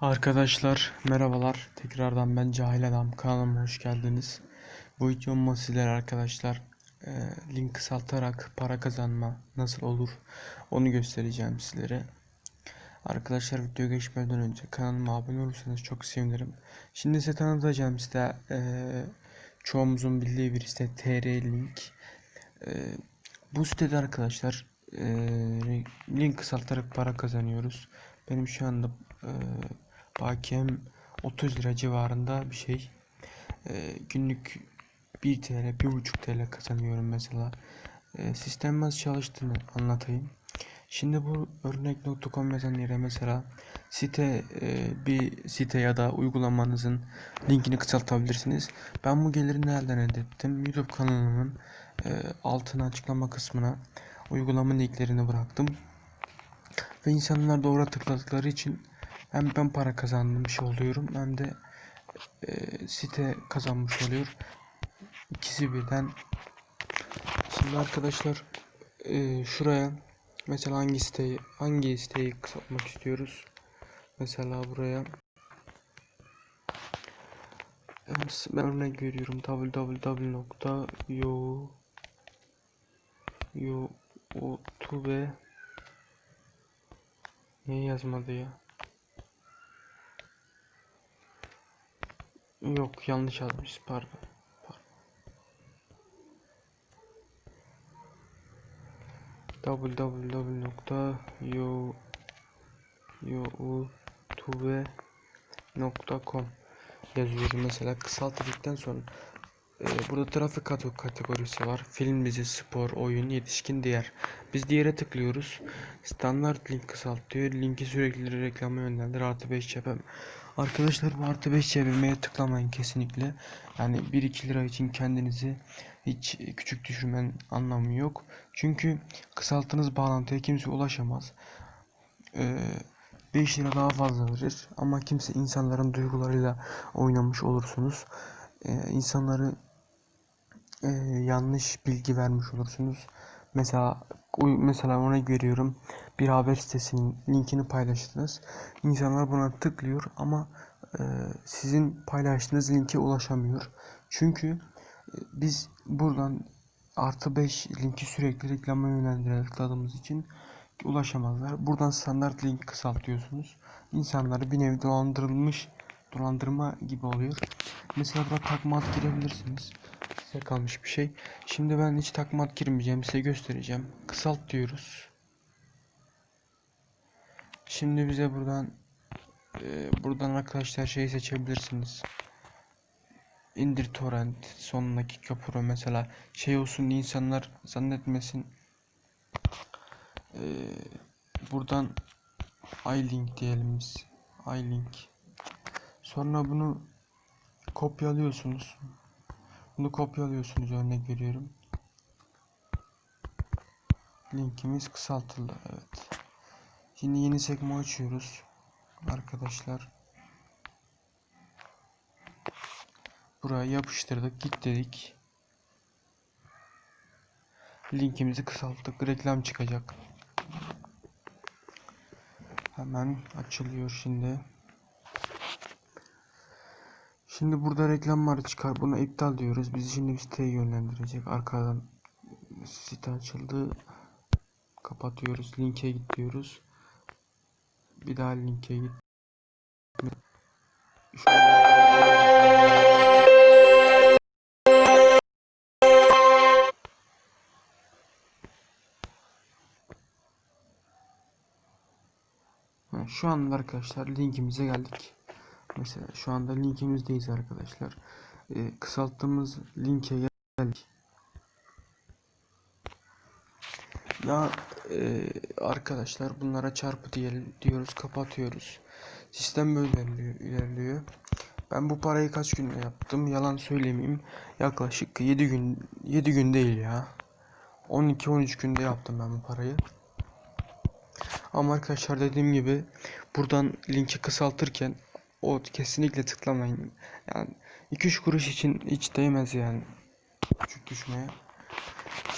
Arkadaşlar merhabalar. Tekrardan ben Cahil Adam kanalıma hoş geldiniz. Bu videomda sizlere arkadaşlar e, link kısaltarak para kazanma nasıl olur onu göstereceğim sizlere. Arkadaşlar video geçmeden önce kanalıma abone olursanız çok sevinirim. Şimdi size tanıtacağım site e, çoğumuzun bildiği bir site TR Link. E, bu sitede arkadaşlar e, link kısaltarak para kazanıyoruz. Benim şu anda e, bakiyem 30 lira civarında bir şey. E, günlük 1 TL, 1,5 TL kazanıyorum mesela. E, sistem nasıl çalıştığını anlatayım. Şimdi bu örnek.com yazan yere mesela site e, bir site ya da uygulamanızın linkini kısaltabilirsiniz. Ben bu geliri nereden elde ettim? YouTube kanalımın e, altına açıklama kısmına uygulama linklerini bıraktım. Ve insanlar doğru tıkladıkları için hem ben para kazanmış oluyorum hem de e, site kazanmış oluyor. İkisi birden. Şimdi arkadaşlar e, şuraya mesela hangi siteyi hangi siteyi kısaltmak istiyoruz? Mesela buraya ben örnek veriyorum www.yo youtube Niye yazmadı ya? Yok yanlış yazmış pardon. pardon. www.yo youtube.com yazıyorum mesela kısalttıktan sonra burada trafik kategorisi var. Film dizi spor oyun yetişkin diğer. Biz diğere tıklıyoruz. Standart link kısaltıyor. Linki sürekli reklama yönlendir. Artı 5 çepem arkadaşlar bu artı 5 çevirmeye tıklamayın kesinlikle. Yani 1-2 lira için kendinizi hiç küçük düşürmen anlamı yok. Çünkü kısalttığınız bağlantıya kimse ulaşamaz. Ee, 5 lira daha fazla verir. Ama kimse insanların duygularıyla oynamış olursunuz. Ee, insanları e, yanlış bilgi vermiş olursunuz mesela mesela ona görüyorum bir haber sitesinin linkini paylaştınız insanlar buna tıklıyor ama e, sizin paylaştığınız linke ulaşamıyor çünkü e, biz buradan artı 5 linki sürekli reklama yönlendirerek tıkladığımız için ulaşamazlar. Buradan standart link kısaltıyorsunuz. İnsanları bir nevi dolandırılmış dolandırma gibi oluyor. Mesela burada takma ad girebilirsiniz. Size kalmış bir şey. Şimdi ben hiç takma ad girmeyeceğim. Size göstereceğim. Kısalt diyoruz. Şimdi bize buradan e, buradan arkadaşlar şey seçebilirsiniz. İndir torrent sonundaki köprü mesela şey olsun insanlar zannetmesin ee, buradan iLink diyelim biz iLink sonra bunu kopyalıyorsunuz bunu kopyalıyorsunuz örnek veriyorum. Linkimiz kısaltıldı evet. Şimdi yeni sekme açıyoruz. Arkadaşlar. Buraya yapıştırdık git dedik. Linkimizi kısalttık reklam çıkacak. Hemen açılıyor şimdi. Şimdi burada reklamlar çıkar. Buna iptal diyoruz. Bizi şimdi bir siteye yönlendirecek. Arkadan site açıldı. Kapatıyoruz. Linke git diyoruz. Bir daha linke git. Şu anda arkadaşlar linkimize geldik. Mesela şu anda linkimizdeyiz arkadaşlar. Ee, kısalttığımız linke geldik. Ya e, arkadaşlar bunlara çarpı diyelim diyoruz kapatıyoruz. Sistem böyle ilerliyor, ilerliyor. Ben bu parayı kaç günde yaptım? Yalan söylemeyeyim. Yaklaşık 7 gün 7 gün değil ya. 12 13 günde yaptım ben bu parayı. Ama arkadaşlar dediğim gibi buradan linki kısaltırken o kesinlikle tıklamayın. Yani 2-3 kuruş için hiç değmez yani. Küçük düşmeye.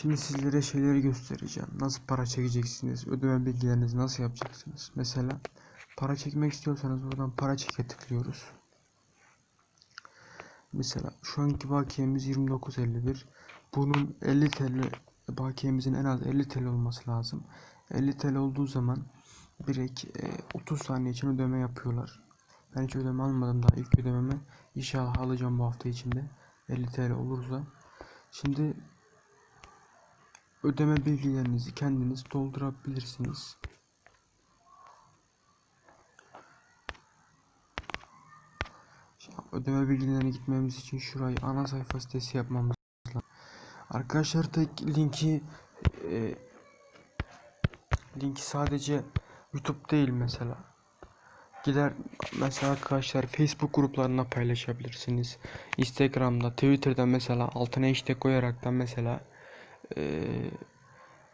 Şimdi sizlere şeyleri göstereceğim. Nasıl para çekeceksiniz? Ödeme bilgilerinizi nasıl yapacaksınız? Mesela Para çekmek istiyorsanız buradan para çeke tıklıyoruz. Mesela şu anki bakiyemiz 29.51. Bunun 50 TL bakiyemizin en az 50 TL olması lazım. 50 TL olduğu zaman direkt e, 30 saniye için ödeme yapıyorlar. Ben hiç ödeme almadım daha ilk ödememi inşallah alacağım bu hafta içinde 50 TL olursa. Şimdi ödeme bilgilerinizi kendiniz doldurabilirsiniz. Şimdi ödeme bilgilerine gitmemiz için şurayı ana sayfa sitesi yapmamız lazım. Arkadaşlar tek linki e, linki sadece YouTube değil mesela. Gider mesela arkadaşlar Facebook gruplarına paylaşabilirsiniz. Instagram'da, Twitter'da mesela altına hashtag koyaraktan mesela eee,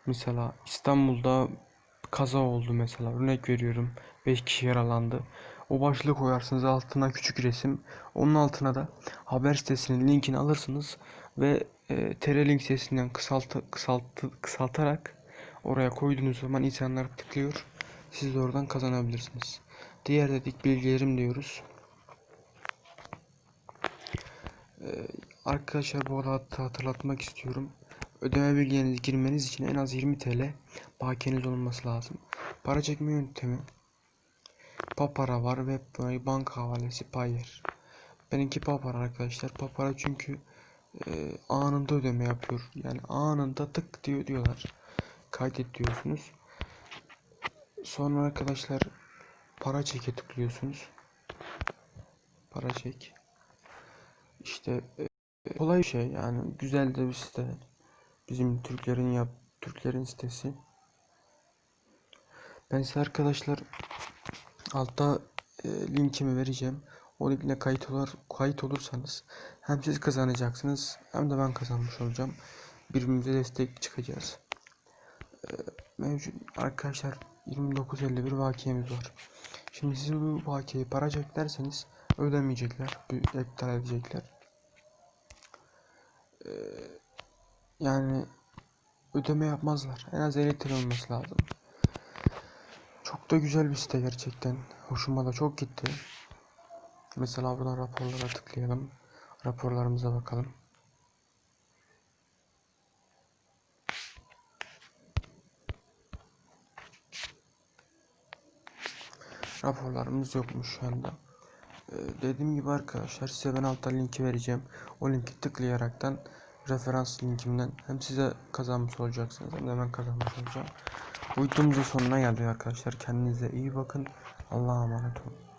mesela İstanbul'da kaza oldu mesela örnek veriyorum 5 kişi yaralandı. O başlığı koyarsınız altına küçük resim. Onun altına da haber sitesinin linkini alırsınız ve e, TR-Link sitesinden kısaltı, kısaltı, kısaltarak oraya koyduğunuz zaman insanlar tıklıyor. Siz de oradan kazanabilirsiniz. Diğer dedik bilgilerim diyoruz. Ee, arkadaşlar bu arada hatırlatmak istiyorum. Ödeme bilgilerinizi girmeniz için en az 20 TL bakiyeniz olması lazım. Para çekme yöntemi Papara var, Webpay, banka havalesi, Payer. Benimki Papara arkadaşlar. Papara çünkü e, anında ödeme yapıyor. Yani anında tık diyor diyorlar. Kaydet diyorsunuz. Sonra arkadaşlar para çeke tıklıyorsunuz. Para çek. İşte e, kolay bir şey yani güzel de bir site. Bizim Türklerin yap Türklerin sitesi. Ben size arkadaşlar altta e, linkimi vereceğim. O linkle kayıt olur kayıt olursanız hem siz kazanacaksınız hem de ben kazanmış olacağım. Birbirimize destek çıkacağız. E, mevcut arkadaşlar 29.51 vakiyemiz var. Şimdi siz bu bakiyeyi para çek derseniz ödemeyecekler. iptal edecekler. Ee, yani ödeme yapmazlar. En az 50 TL olması lazım. Çok da güzel bir site gerçekten. Hoşuma da çok gitti. Mesela buradan raporlara tıklayalım. Raporlarımıza bakalım. Raporlarımız yokmuş şu anda. Ee, dediğim gibi arkadaşlar size ben altta linki vereceğim. O linki tıklayaraktan referans linkimden hem size kazanmış olacaksınız hem de ben kazanmış olacağım. Bu sonuna geldik arkadaşlar. Kendinize iyi bakın. Allah'a emanet olun.